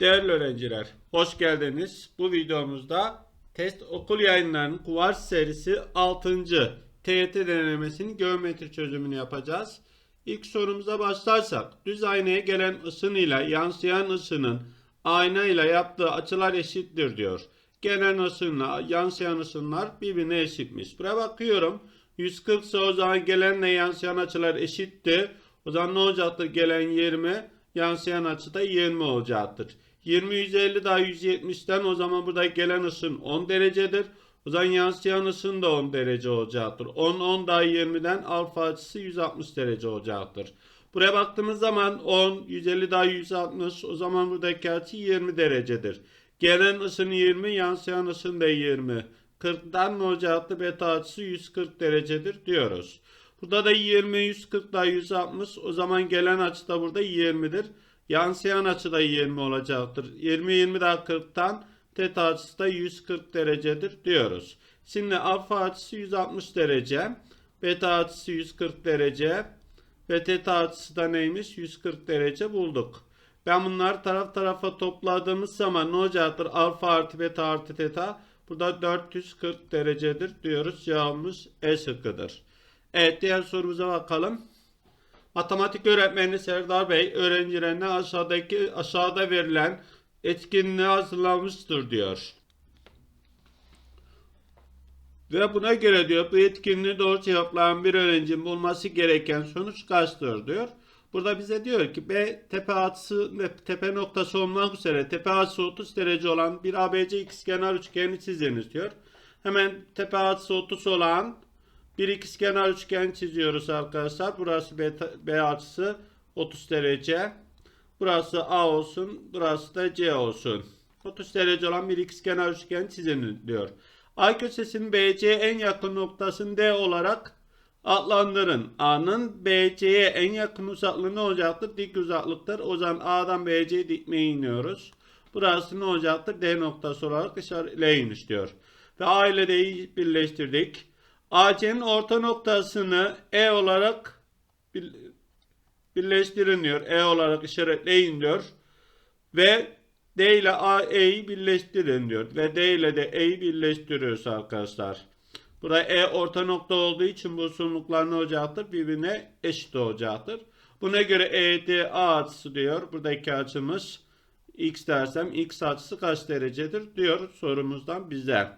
Değerli öğrenciler, hoş geldiniz. Bu videomuzda test okul yayınlarının Kuvars serisi 6. TYT denemesinin geometri çözümünü yapacağız. İlk sorumuza başlarsak, düz aynaya gelen ısın ile yansıyan ısının ayna ile yaptığı açılar eşittir diyor. Gelen ısınla yansıyan ısınlar birbirine eşitmiş. Buraya bakıyorum. 140 ise o zaman gelenle yansıyan açılar eşitti. O zaman ne olacaktır? Gelen 20, yansıyan açı da 20 olacaktır. 20 150 daha 170'ten o zaman burada gelen ısın 10 derecedir. O zaman yansıyan ısın da 10 derece olacaktır. 10 10 daha 20'den alfa açısı 160 derece olacaktır. Buraya baktığımız zaman 10 150 daha 160 o zaman buradaki açı 20 derecedir. Gelen ısın 20 yansıyan ısın da 20. 40'dan ne olacaktı? Beta açısı 140 derecedir diyoruz. Burada da 20, 140 daha 160. O zaman gelen açı da burada 20'dir. Yansıyan açı da 20 olacaktır. 20, 20 daha 40'tan teta açısı da 140 derecedir diyoruz. Şimdi alfa açısı 160 derece. Beta açısı 140 derece. Ve teta açısı da neymiş? 140 derece bulduk. Ben bunları taraf tarafa topladığımız zaman ne olacaktır? Alfa artı beta artı teta. Burada 440 derecedir diyoruz. Cevabımız E şıkkıdır. Evet diğer sorumuza bakalım. Matematik öğretmeni Serdar Bey öğrencilerine aşağıdaki aşağıda verilen etkinliği hazırlamıştır diyor. Ve buna göre diyor bu etkinliği doğru cevaplayan bir öğrencinin bulması gereken sonuç kaçtır diyor. Burada bize diyor ki B tepe açısı ve tepe noktası olmak üzere tepe açısı 30 derece olan bir ABC ikizkenar üçgeni çiziniz diyor. Hemen tepe açısı 30 olan bir ikizkenar üçgen çiziyoruz arkadaşlar. Burası B, B açısı 30 derece. Burası A olsun. Burası da C olsun. 30 derece olan bir ikizkenar üçgen çizin diyor. A köşesinin BC'ye en yakın noktasını D olarak adlandırın. A'nın BC'ye en yakın uzaklığı ne olacaktır? Dik uzaklıktır. O zaman A'dan BC'ye dikmeye iniyoruz. Burası ne olacaktır? D noktası olarak işaretleyiniz diyor. Ve A ile D'yi birleştirdik. AC'nin orta noktasını E olarak birleştirin diyor. E olarak işaretleyin diyor. Ve D ile AE'yi birleştirin diyor. Ve D ile de E'yi birleştiriyoruz arkadaşlar. Burada E orta nokta olduğu için bu uzunluklar ne olacaktır? Birbirine eşit olacaktır. Buna göre EDA açısı diyor. Buradaki açımız x dersem x açısı kaç derecedir diyor sorumuzdan bize.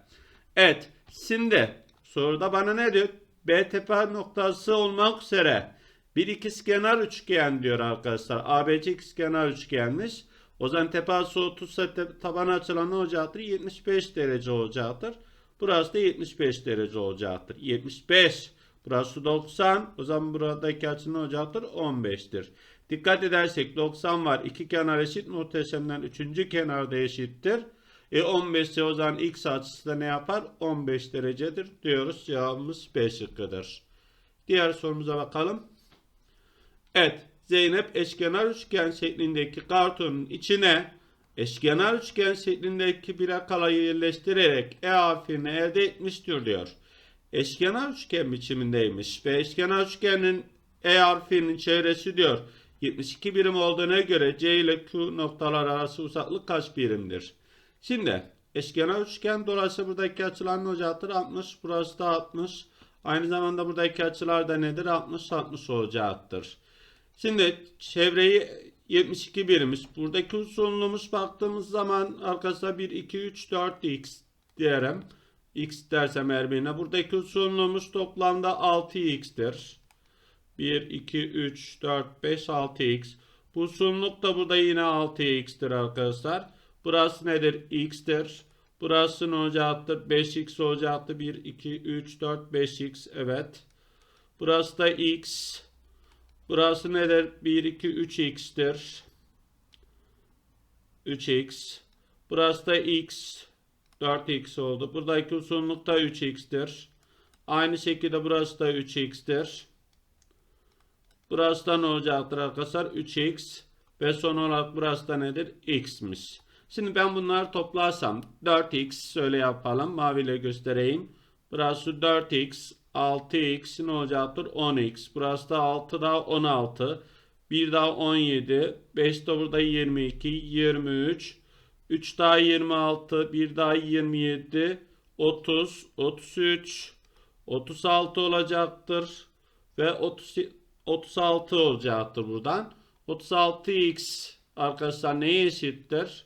Evet şimdi soruda bana ne diyor? B tepe noktası olmak üzere bir ikizkenar üçgen diyor arkadaşlar. ABC ikizkenar üçgenmiş. O zaman tepe açısı 30 ise taban açılan ne olacaktır? 75 derece olacaktır. Burası da 75 derece olacaktır. 75. Burası 90. O zaman buradaki açı ne olacaktır? 15'tir. Dikkat edersek 90 var. İki kenar eşit. Muhteşemden üçüncü kenarda eşittir. E 15 ise o zaman x açısı da ne yapar? 15 derecedir diyoruz. Cevabımız B şıkkıdır. Diğer sorumuza bakalım. Evet. Zeynep eşkenar üçgen şeklindeki kartonun içine eşkenar üçgen şeklindeki bir akalayı yerleştirerek E harfini elde etmiştir diyor. Eşkenar üçgen biçimindeymiş ve eşkenar üçgenin E harfinin çevresi diyor 72 birim olduğuna göre C ile Q noktalar arası uzaklık kaç birimdir? Şimdi eşkenar üçgen dolayısıyla buradaki açılar ne olacaktır? 60 burası da 60. Aynı zamanda buradaki açılar da nedir? 60 60 olacaktır. Şimdi çevreyi 72 birimiz. Buradaki uzunluğumuz baktığımız zaman arkadaşlar 1, 2, 3, 4 x diyelim. x dersem eğer birine. Buradaki uzunluğumuz toplamda 6x'tir. 1, 2, 3, 4, 5, 6x. Bu uzunluk da burada yine 6x'tir arkadaşlar. Burası nedir? x'tir. Burası ne olacaktır? 5x olacaktır. 1, 2, 3, 4, 5x. Evet. Burası da x. Burası nedir? 1, 2, 3x'tir. 3x. Burası da x. 4x oldu. Buradaki uzunluk da 3x'tir. Aynı şekilde burası da 3x'tir. Burası da ne olacaktır arkadaşlar? 3x. Ve son olarak burası da nedir? x'miş. Şimdi ben bunları toplarsam 4x şöyle yapalım. Maviyle göstereyim. Burası 4x 6x ne olacaktır? 10x. Burası da 6 daha 16. 1 daha 17. 5 de burada 22. 23. 3 daha 26. 1 daha 27. 30. 33. 36 olacaktır. Ve 30, 36 olacaktır buradan. 36x arkadaşlar neye eşittir?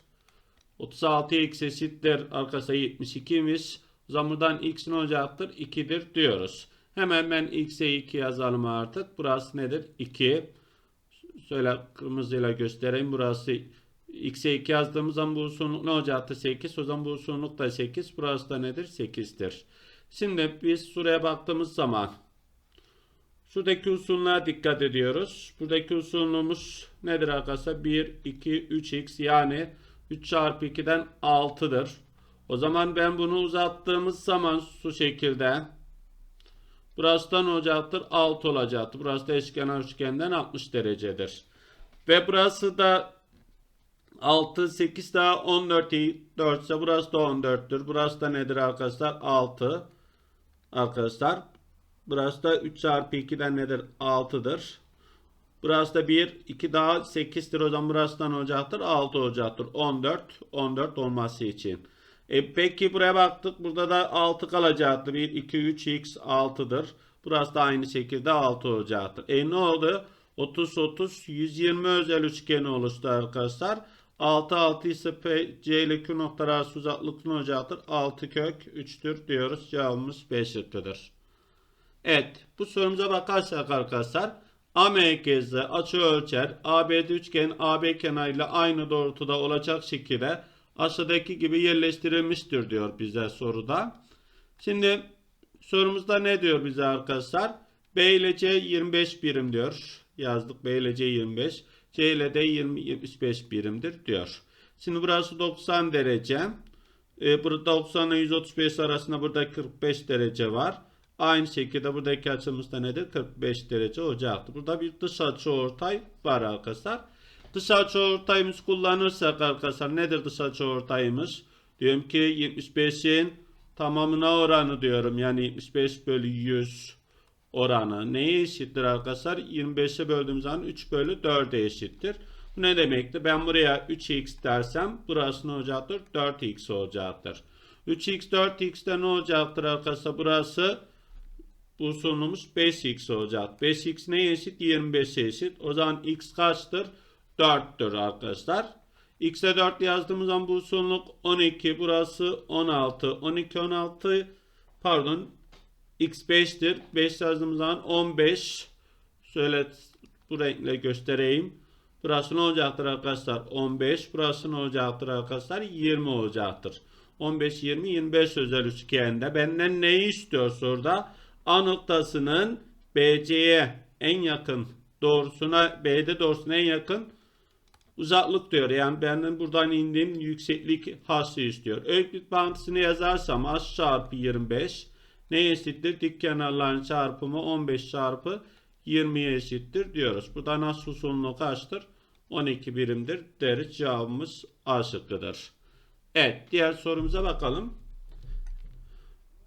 36x eşittir arkadaşlar 72'miş. O zaman buradan x ne olacaktır? 2'dir diyoruz. Hemen ben x'e 2 yazalım artık. Burası nedir? 2. Şöyle kırmızıyla göstereyim. Burası x'e 2 yazdığımız zaman bu uzunluk ne olacaktır? 8. O zaman bu uzunluk da 8. Burası da nedir? 8'tir. Şimdi biz şuraya baktığımız zaman şuradaki usulüne dikkat ediyoruz. Buradaki usulümüz nedir arkadaşlar? 1, 2, 3x yani 3 çarpı 2'den 6'dır. O zaman ben bunu uzattığımız zaman şu şekilde burası da ne olacaktır? 6 olacaktır. Burası da eşkenar üçgenden 60 derecedir. Ve burası da 6, 8 daha 14, 4 ise burası da 14'tür. Burası da nedir arkadaşlar? 6. Arkadaşlar. Burası da 3 çarpı 2'den nedir? 6'dır. Burası da 1, 2 daha 8'tir. O zaman burası da olacaktır? 6 olacaktır. 14, 14 olması için. E peki buraya baktık. Burada da 6 kalacaktır. 1, 2, 3, x 6'dır. Burası da aynı şekilde 6 olacaktır. E ne oldu? 30, 30, 120 özel üçgeni oluştu arkadaşlar. 6, 6 ise P, C ile Q noktaları arası uzaklık ne olacaktır? 6 kök 3'tür diyoruz. Cevabımız B şıkkıdır. Evet. Bu sorumuza bakarsak arkadaşlar. A merkezli açı ölçer ABD üçgen AB kenarıyla aynı doğrultuda olacak şekilde aşağıdaki gibi yerleştirilmiştir diyor bize soruda. Şimdi sorumuzda ne diyor bize arkadaşlar? B ile C 25 birim diyor. Yazdık B ile C 25. C ile de 20 75 birimdir diyor. Şimdi burası 90 derece. Ee, burada 90 ile 135 arasında burada 45 derece var. Aynı şekilde buradaki açımız da nedir? 45 derece olacaktır. Burada bir dış açı ortay var arkadaşlar. Dış açı ortayımız kullanırsak arkadaşlar nedir dış açı ortayımız? Diyorum ki 75'in tamamına oranı diyorum. Yani 75 bölü 100 oranı neye eşittir arkadaşlar? 25'e böldüğümüz zaman 3 bölü 4'e eşittir. Bu ne demektir? Ben buraya 3x dersem burası ne olacaktır? 4x olacaktır. 3x 4x'te ne olacaktır arkadaşlar? Burası bu sonumuz 5x olacak. 5x neye eşit? 25'e eşit. O zaman x kaçtır? 4'tür arkadaşlar. x'e 4 yazdığımız zaman bu sonluk 12. Burası 16. 12, 16 pardon x 5'tir. 5 yazdığımız zaman 15. Şöyle bu renkle göstereyim. Burası ne olacaktır arkadaşlar? 15. Burası ne olacaktır arkadaşlar? 20 olacaktır. 15, 20, 25 özel üçgende. Benden neyi istiyor soruda? A noktasının BC'ye en yakın doğrusuna BD doğrusuna en yakın uzaklık diyor. Yani benden buradan indiğim yükseklik hası istiyor. Öyklit bağıntısını yazarsam h çarpı 25 ne eşittir? Dik kenarların çarpımı 15 çarpı 20'ye eşittir diyoruz. Buradan h uzunluğu kaçtır? 12 birimdir deriz. Cevabımız A şıkkıdır. Evet diğer sorumuza bakalım.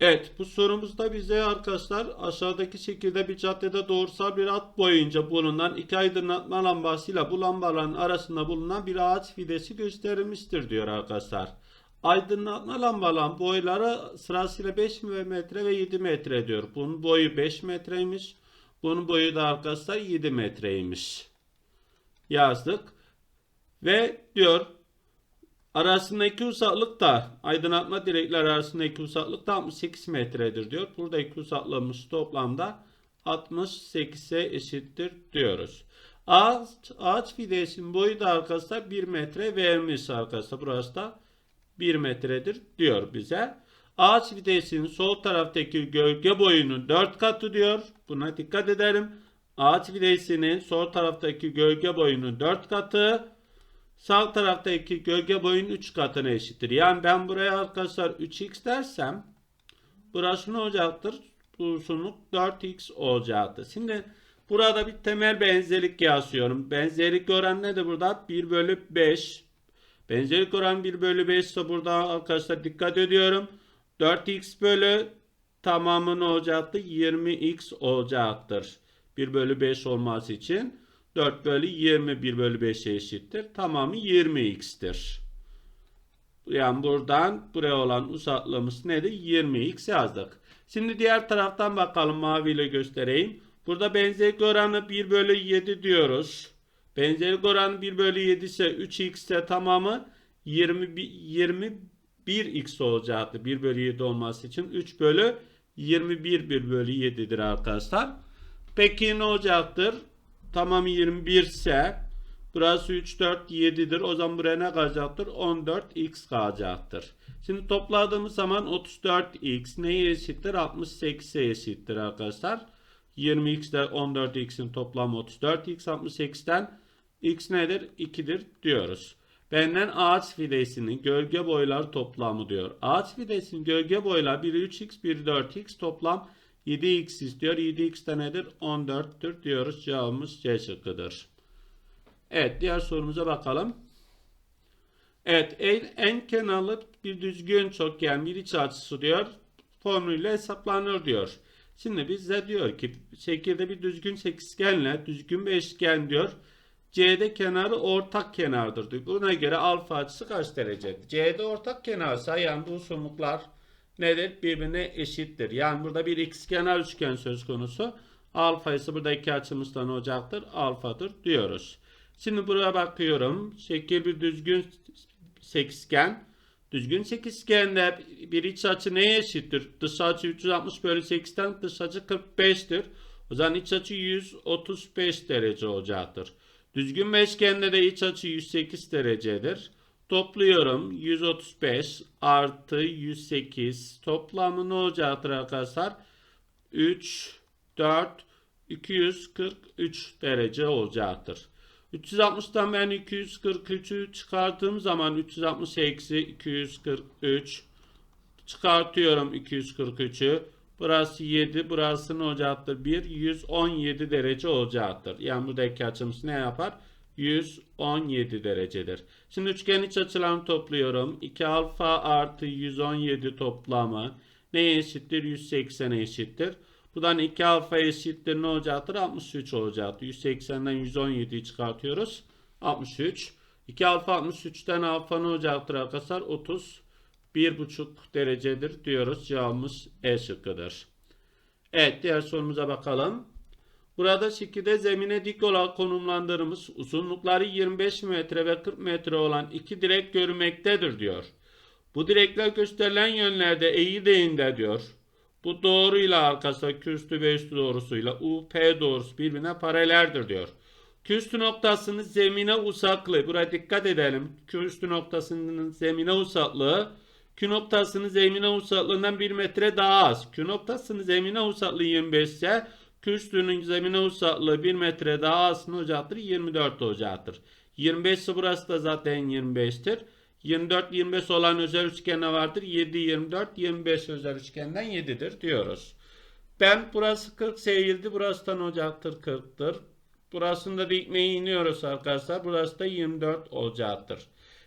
Evet bu sorumuzda bize arkadaşlar aşağıdaki şekilde bir caddede doğrusal bir at boyunca bulunan iki aydınlatma lambasıyla bu lambaların arasında bulunan bir ağaç fidesi gösterilmiştir diyor arkadaşlar. Aydınlatma lambaların boyları sırasıyla 5 metre ve 7 metre diyor. Bunun boyu 5 metreymiş. Bunun boyu da arkadaşlar 7 metreymiş. Yazdık. Ve diyor Arasındaki uzaklık da aydınlatma direkler arasındaki uzaklık da 68 metredir diyor. Buradaki uzaklığımız toplamda 68'e eşittir diyoruz. Ağaç, ağaç fidesinin boyu da arkadaşlar 1 metre vermiş arkadaşlar. Burası da 1 metredir diyor bize. Ağaç fidesinin sol taraftaki gölge boyunun 4 katı diyor. Buna dikkat edelim. Ağaç fidesinin sol taraftaki gölge boyunun 4 katı sağ taraftaki gölge boyunun 3 katına eşittir. Yani ben buraya arkadaşlar 3x dersem burası ne olacaktır? Uzunluk 4x olacaktır. Şimdi burada bir temel benzerlik yazıyorum. Benzerlik oranı nedir burada? 1 bölü 5. Benzerlik oranı 1 bölü 5 ise burada arkadaşlar dikkat ediyorum. 4x bölü tamamı ne olacaktır? 20x olacaktır. 1 bölü 5 olması için. 4 bölü 20 1 bölü 5'e eşittir. Tamamı 20x'tir. Yani buradan buraya olan uzaklığımız nedir? 20x yazdık. Şimdi diğer taraftan bakalım maviyle göstereyim. Burada benzerlik oranı 1 bölü 7 diyoruz. Benzerlik oranı 1 bölü 7 ise 3x ise tamamı 20, 21x olacaktı. 1 bölü 7 olması için 3 bölü 21 1 bölü 7'dir arkadaşlar. Peki ne olacaktır? Tamamı 21 ise burası 3 4 7'dir. O zaman buraya ne kalacaktır? 14x kalacaktır. Şimdi topladığımız zaman 34x neye eşittir? 68'e eşittir arkadaşlar. 20x ile 14x'in toplamı 34x 68'ten x nedir? 2'dir diyoruz. Benden ağaç fidesinin gölge boyları toplamı diyor. Ağaç fidesinin gölge boyları biri 3x biri 4x toplam 7x istiyor. 7x de nedir? 14'tür diyoruz. Cevabımız C şıkkıdır. Evet diğer sorumuza bakalım. Evet en, en kenarlı bir düzgün çokgen bir iç açısı diyor. Formülüyle hesaplanır diyor. Şimdi bize diyor ki şekilde bir düzgün sekizgenle düzgün beşgen diyor. C'de kenarı ortak kenardır diyor. Buna göre alfa açısı kaç derecedir? C'de ortak kenarsa yani bu uzunluklar nedir? Birbirine eşittir. Yani burada bir ikizkenar üçgen söz konusu. Alfa ise burada iki açımızdan olacaktır. Alfadır diyoruz. Şimdi buraya bakıyorum. Şekil bir düzgün sekizgen. Düzgün sekizgende bir iç açı neye eşittir? Dış açı 360 bölü 8'ten dış açı 45'tir. O zaman iç açı 135 derece olacaktır. Düzgün beşgende de iç açı 108 derecedir. Topluyorum. 135 artı 108 toplamı ne olacaktır arkadaşlar? 3, 4, 243 derece olacaktır. 360'tan ben 243'ü çıkarttığım zaman 360 eksi 243 çıkartıyorum 243'ü. Burası 7, burası ne olacaktır? 1, 117 derece olacaktır. Yani buradaki açımız ne yapar? 117 derecedir. Şimdi üçgen iç açılarını topluyorum. 2 alfa artı 117 toplamı neye eşittir? 180'e eşittir. Buradan 2 alfa eşittir ne olacaktır? 63 olacaktır. 180'den 117'yi çıkartıyoruz. 63. 2 alfa 63'ten alfa ne olacaktır arkadaşlar? 30. 1,5 derecedir diyoruz. Cevabımız E şıkkıdır. Evet diğer sorumuza bakalım. Burada şekilde zemine dik olarak konumlandırdığımız uzunlukları 25 metre ve 40 metre olan iki direk görülmektedir diyor. Bu direkler gösterilen yönlerde eği değinde diyor. Bu doğruyla arkası küstü ve üstü doğrusuyla UP doğrusu birbirine paraleldir diyor. Küstü noktasının zemine uzaklığı. Buraya dikkat edelim. Küstü noktasının zemine uzaklığı Q noktasının zemine uzaklığından 1 metre daha az. Q noktasının zemine uzaklığı 25 ise Q üstünün zemine uzaklığı 1 metre daha ne olacaktır? 24 olacaktır. 25 ise burası da zaten 25'tir. 24 25 olan özel üçgene vardır. 7 24 25 özel üçgenden 7'dir diyoruz. Ben burası 40 seyildi. Burası da olacaktır? 40'tır. Burasında dikmeyi iniyoruz arkadaşlar. Burası da 24 olacaktır.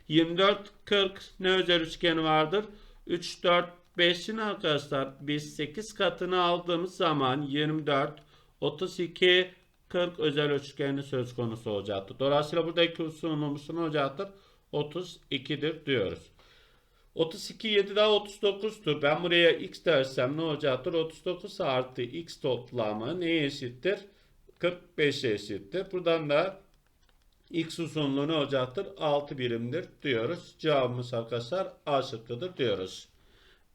24, 40 ne özel üçgeni vardır? 3, 4, 5'in arkadaşlar biz 8 katını aldığımız zaman 24, 32, 40 özel üçgeni söz konusu olacaktır. Dolayısıyla buradaki uzunluğumuz ne olacaktır? 32'dir diyoruz. 32 7 daha 39'tur. Ben buraya x dersem ne olacaktır? 39 artı x toplamı neye eşittir? 45'e eşittir. Buradan da X uzunluğu ne olacaktır? 6 birimdir diyoruz. Cevabımız arkadaşlar A şıkkıdır diyoruz.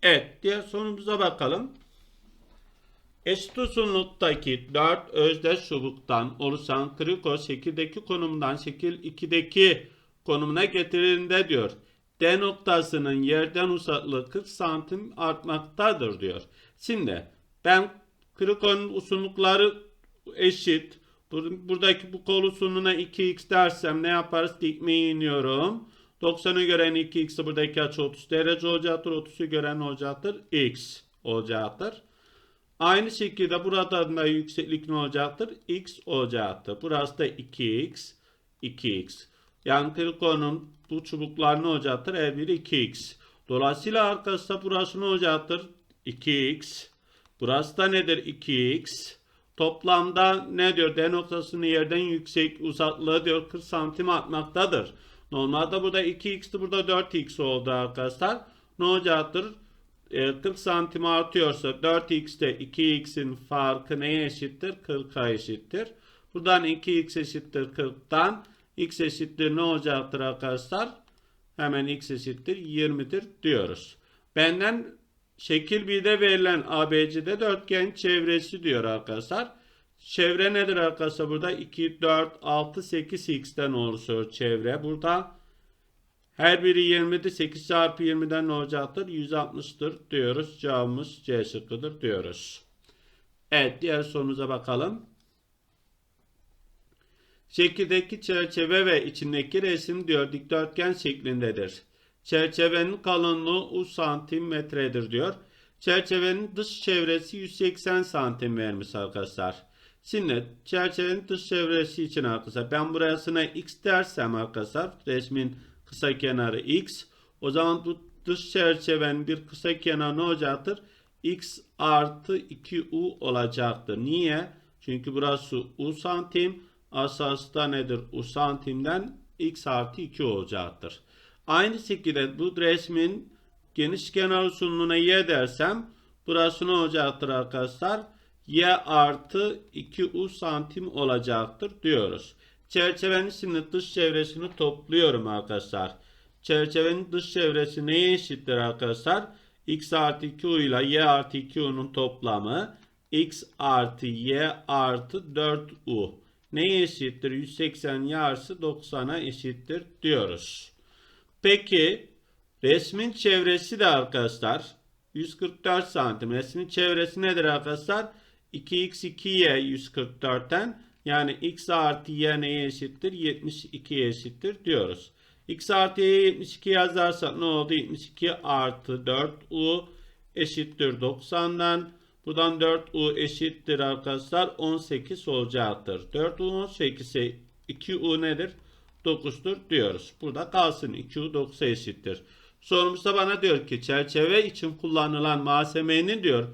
Evet diğer sorumuza bakalım. Eşit uzunluktaki 4 özdeş çubuktan oluşan kriko şekildeki konumundan şekil 2'deki konumuna getirildiğinde diyor. D noktasının yerden uzaklığı 40 santim artmaktadır diyor. Şimdi ben krikonun uzunlukları eşit. Buradaki bu kol uzunluğuna 2x dersem ne yaparız? Dikmeyi iniyorum. 90'ı gören 2x'i buradaki açı 30 derece olacaktır. 30'u gören olacaktır? x olacaktır. Aynı şekilde burada da yükseklik ne olacaktır? x olacaktır. Burası da 2x, 2x. Yani trikonun bu çubuklar ne olacaktır? Her biri 2x. Dolayısıyla arkadaşlar burası ne olacaktır? 2x. Burası da nedir? 2x. Toplamda ne diyor? D noktasının yerden yüksek uzaklığı diyor 40 santim atmaktadır. Normalde burada 2x'ti burada 4x oldu arkadaşlar. Ne olacaktır? E, 40 santim artıyorsa 4x'te 2x'in farkı neye eşittir? 40'a eşittir. Buradan 2x eşittir 40'tan x eşittir ne olacaktır arkadaşlar? Hemen x eşittir 20'dir diyoruz. Benden şekil 1'de verilen ABC'de dörtgen çevresi diyor arkadaşlar. Çevre nedir arkadaşlar? Burada 2, 4, 6, 8 x'ten oluşuyor çevre. Burada her biri 20'di. 8 çarpı 20'den ne olacaktır? 160'tır diyoruz. Cevabımız C şıkkıdır diyoruz. Evet diğer sorumuza bakalım. Şekildeki çerçeve ve içindeki resim diyor dikdörtgen şeklindedir. Çerçevenin kalınlığı 3 santimetredir diyor. Çerçevenin dış çevresi 180 santim vermiş arkadaşlar. Şimdi çerçevenin dış çevresi için arkadaşlar ben burasına x dersem arkadaşlar resmin kısa kenarı x. O zaman bu dış çerçevenin bir kısa kenarı ne olacaktır? x artı 2u olacaktır. Niye? Çünkü burası u santim. Asasta nedir? U santimden x artı 2 olacaktır. Aynı şekilde bu resmin geniş kenar uzunluğuna y dersem burası ne olacaktır arkadaşlar? y artı 2u santim olacaktır diyoruz. Çerçevenin şimdi dış çevresini topluyorum arkadaşlar. Çerçevenin dış çevresi neye eşittir arkadaşlar? x artı 2u ile y artı 2u'nun toplamı x artı y artı 4u. Neye eşittir? 180 yarısı 90'a eşittir diyoruz. Peki resmin çevresi de arkadaşlar 144 santim. Resmin çevresi nedir arkadaşlar? 2x 2y 144'ten yani x artı y neye eşittir? 72'ye eşittir diyoruz. x artı y'ye 72 yazarsak ne oldu? 72 artı 4u eşittir 90'dan. Buradan 4u eşittir arkadaşlar 18 olacaktır. 4u 18 ise 2u nedir? 9'dur diyoruz. Burada kalsın 2u 9'a eşittir. Sorumuzda bana diyor ki çerçeve için kullanılan malzemenin diyor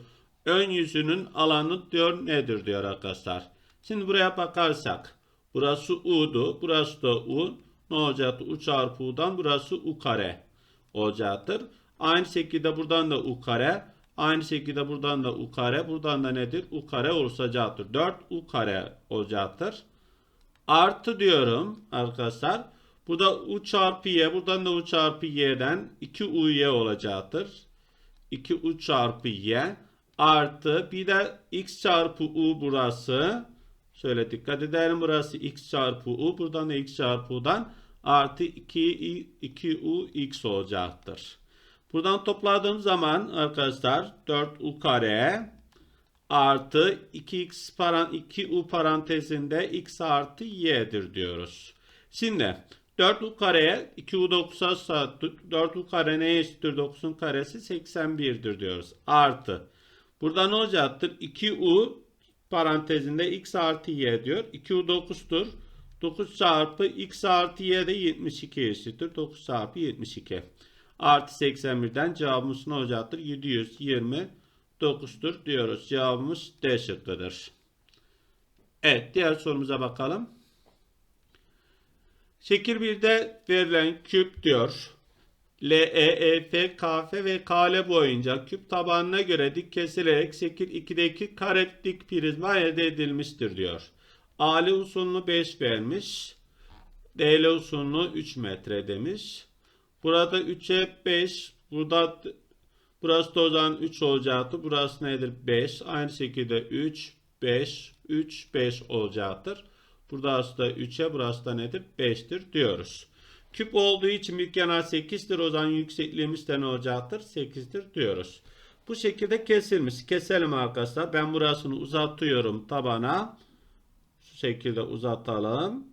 ön yüzünün alanı diyor nedir diyor arkadaşlar. Şimdi buraya bakarsak burası u'du. Burası da u. Ne olacaktı? u çarpı u'dan burası u kare olacaktır. Aynı şekilde buradan da u kare. Aynı şekilde buradan da u kare. Buradan da nedir? u kare olacaktır. 4 u kare olacaktır. Artı diyorum arkadaşlar. Burada u çarpı y. Buradan da u çarpı y'den 2 u y olacaktır. 2 u çarpı y. Artı bir de x çarpı u burası. Şöyle dikkat edelim. Burası x çarpı u. Buradan da x çarpı u'dan artı 2, 2 u x olacaktır. Buradan topladığım zaman arkadaşlar 4u kare artı 2x paran 2u parantezinde x artı y'dir diyoruz. Şimdi 4u kareye 2u 9'a 4u kare neye eşittir 9'un karesi 81'dir diyoruz. Artı burada ne olacaktır? 2u parantezinde x artı y diyor. 2u 9'dur. 9 çarpı x artı y de 72 eşittir. 9 çarpı 72. Artı 81'den cevabımız ne olacaktır? 729'dur diyoruz. Cevabımız D şıkkıdır. Evet diğer sorumuza bakalım. Şekil 1'de verilen küp diyor. L, E, E, F, K, F ve K, boyunca küp tabanına göre dik kesilerek şekil 2'deki kare dik prizma elde edilmiştir diyor. AL uzunluğu 5 vermiş. DL uzunluğu 3 metre demiş. Burada 3'e 5. Burada burası da o zaman 3 olacaktır. Burası nedir? 5. Aynı şekilde 3, 5, 3, 5 olacaktır. Burası da 3'e burası da nedir? 5'tir diyoruz. Küp olduğu için büyük kenar 8'tir. O zaman yüksekliğimiz de ne olacaktır? 8'dir diyoruz. Bu şekilde kesilmiş. Keselim arkadaşlar. Ben burasını uzatıyorum tabana. Şu şekilde uzatalım.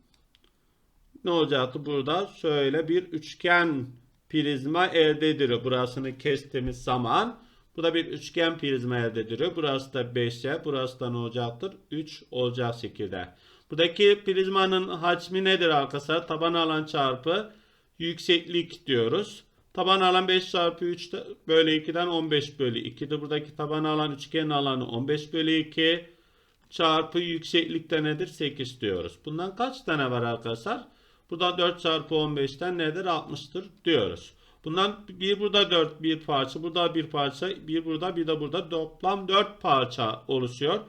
Ne olacaktı burada? Şöyle bir üçgen prizma elde ediliyor. Burasını kestiğimiz zaman. Bu da bir üçgen prizma elde ediliyor. Burası da 5'e. Burası da ne olacaktır? 3 olacak şekilde. Buradaki prizmanın hacmi nedir arkadaşlar? Taban alan çarpı yükseklik diyoruz. Taban alan 5 çarpı 3 bölü 2'den 15 bölü 2'dir. Buradaki taban alan üçgen alanı 15 bölü 2 çarpı yükseklikte nedir? 8 diyoruz. Bundan kaç tane var arkadaşlar? Burada 4 çarpı 15'ten nedir? 60'tır diyoruz. Bundan bir burada 4 bir parça, burada bir parça, bir burada bir de burada toplam 4 parça oluşuyor.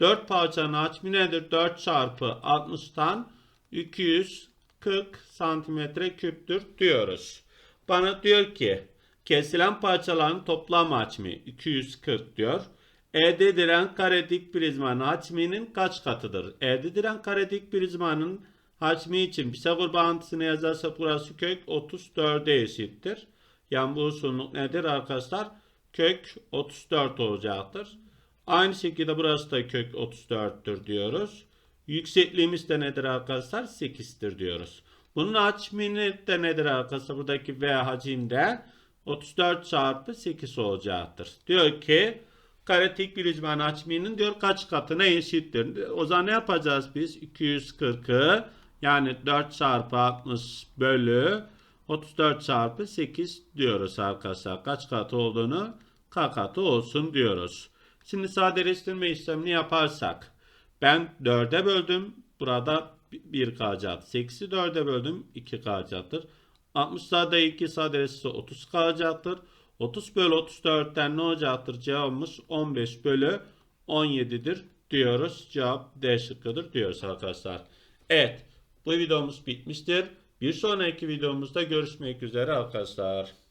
4 parçanın hacmi nedir? 4 çarpı 60'tan 240 santimetre küptür diyoruz. Bana diyor ki kesilen parçaların toplam hacmi 240 diyor. Elde edilen kare dik prizmanın hacminin kaç katıdır? Elde edilen kare dik prizmanın hacmi için Pisagor bağıntısını yazarsak burası kök 34'e eşittir. Yani bu uzunluk nedir arkadaşlar? Kök 34 olacaktır. Aynı şekilde burası da kök 34'tür diyoruz. Yüksekliğimiz de nedir arkadaşlar? 8'tir diyoruz. Bunun hacmini de nedir arkadaşlar? Buradaki V hacimde 34 çarpı 8 olacaktır. Diyor ki karetik prizmanın hacminin diyor kaç katına eşittir. O zaman ne yapacağız biz? 240'ı yani 4 çarpı 60 bölü 34 çarpı 8 diyoruz arkadaşlar. Kaç katı olduğunu k katı olsun diyoruz. Şimdi sadeleştirme işlemini yaparsak ben 4'e böldüm. Burada 1 kalacaktır. 8'i 4'e böldüm. 2 kalacaktır. 60 da 2 sadeleşirse 30 kalacaktır. 30 bölü 34'ten ne olacaktır? Cevabımız 15 bölü 17'dir diyoruz. Cevap D şıkkıdır diyoruz arkadaşlar. Evet bu videomuz bitmiştir. Bir sonraki videomuzda görüşmek üzere arkadaşlar.